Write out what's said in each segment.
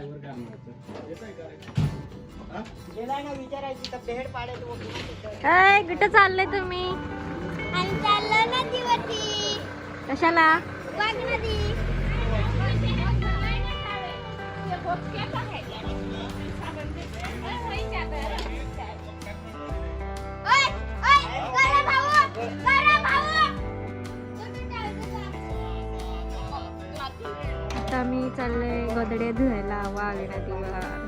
Driver? हा? गेलाय ना विचारायची तर. काय कुठं चालले तुम्ही आणि चाललो नदीवरती कशाला वाघ नदी चालले गोदडे धुवायला वाघ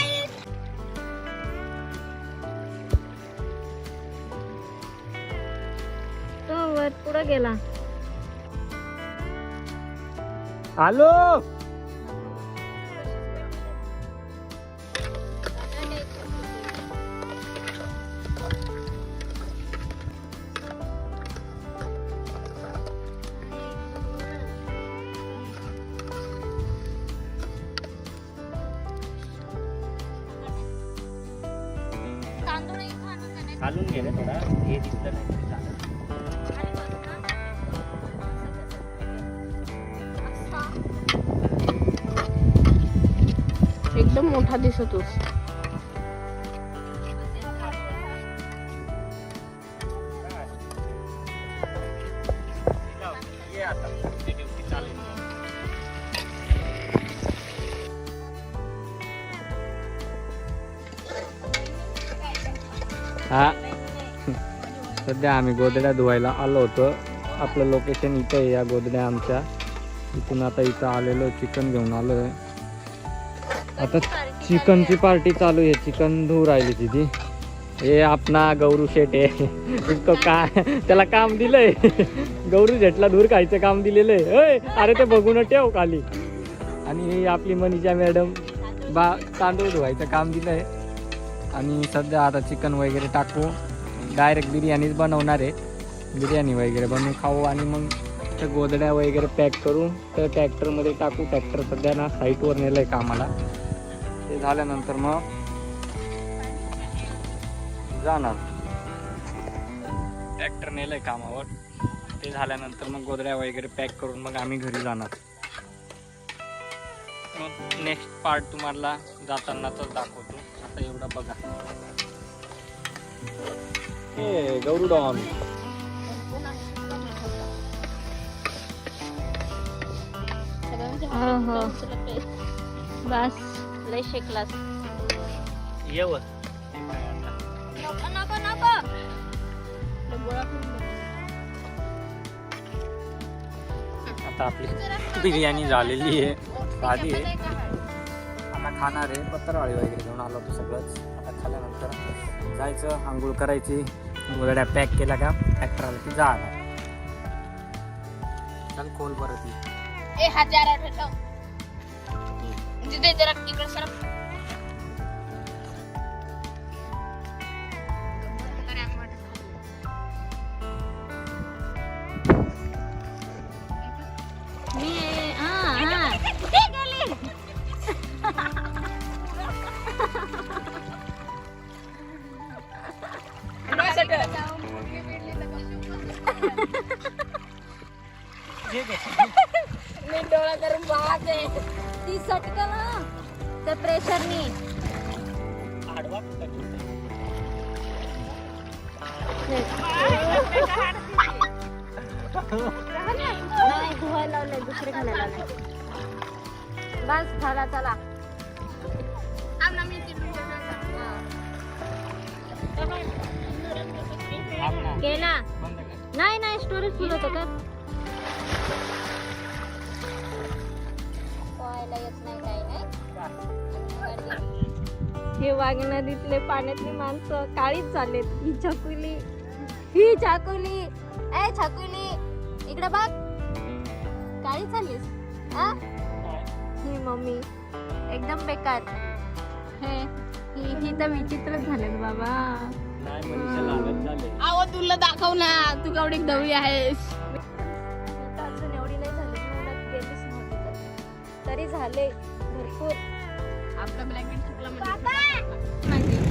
पुढं गेला? आलो? खालून गेले थोडा. हे दिसलं नाही. मोठा दिसतोस हा. सध्या आम्ही गोदड्या धुवायला आलो होतो. आपलं लोकेशन इथं आहे या गोदड्या आमच्या. इथून आता इथं आलेलो चिकन घेऊन आलो आहे आता चिकनची पार्टी चालू आहे. चिकन धुवू राहिली तिची. हे आपणा गौरू शेट आहे. तो काय त्याला काम दिलंय. गौरू शेटला धूर खायचं काम दिलेलं आहे. होय अरे ते बघून ठेव खाली. आणि ही आपली मनीषा मॅडम बा तांदूळ धुवायचं काम दिलंय. आणि सध्या आता चिकन वगैरे टाकू. डायरेक्ट बिर्याणीच बनवणार आहे. बिर्याणी वगैरे बनवून खाऊ आणि मग त्या गोदड्या वगैरे पॅक करू. तर ट्रॅक्टरमध्ये टाकू. ट्रॅक्टर सध्या ना साईटवर नेलं आहे कामाला. ते झाल्यानंतर मग जाणार. ट्रॅक्टर नेलं आहे कामावर. ते झाल्यानंतर मग गोदड्या वगैरे पॅक करून मग आम्ही घरी जाणार. मग नेक्स्ट पार्ट तुम्हाला जातानाच दाखवतो. आता एवढा बघा. हे गौरू डॉन. बस. लय शेकलास. येव नको नको नको. आता आपली बिर्याणी झालेली आहे. साधी आहे. आता खाणार आहे. पत्रावळी वगैरे घेऊन आलो होतो सगळंच. आता खाल्यानंतर जायचं आंघोळ करायची. गोदड्या पॅक केल्या का? ट्रॅक्टरवरती जाणार. चल खोल परत हजार ठेव तिथे जरा इकडे सर ती सटकल ना. त्या प्रेशरनी आडवा नाही धुवायला लावलंय दुसरे घालायला लावलंय. बस झाला चला. गेला नाही नाही स्टोरेज फुल होतं का? पोहायला येत नाही काही नाही हे वाघ नदीतले पाण्यातली माणसं काळीच चाललेत ही छकुली. ही छकुली. ए छकुली. इकडे बघ. काळी चाललीस आ ही मम्मी. एकदम बेकार. हे ही ही तर विचित्रच झालेत बाबा. आव तुला दाखव ना. तू केवढी दवळी आहेस. तर. झाले भरपूर. आपला ब्लँकेट सुकला म्हणजे.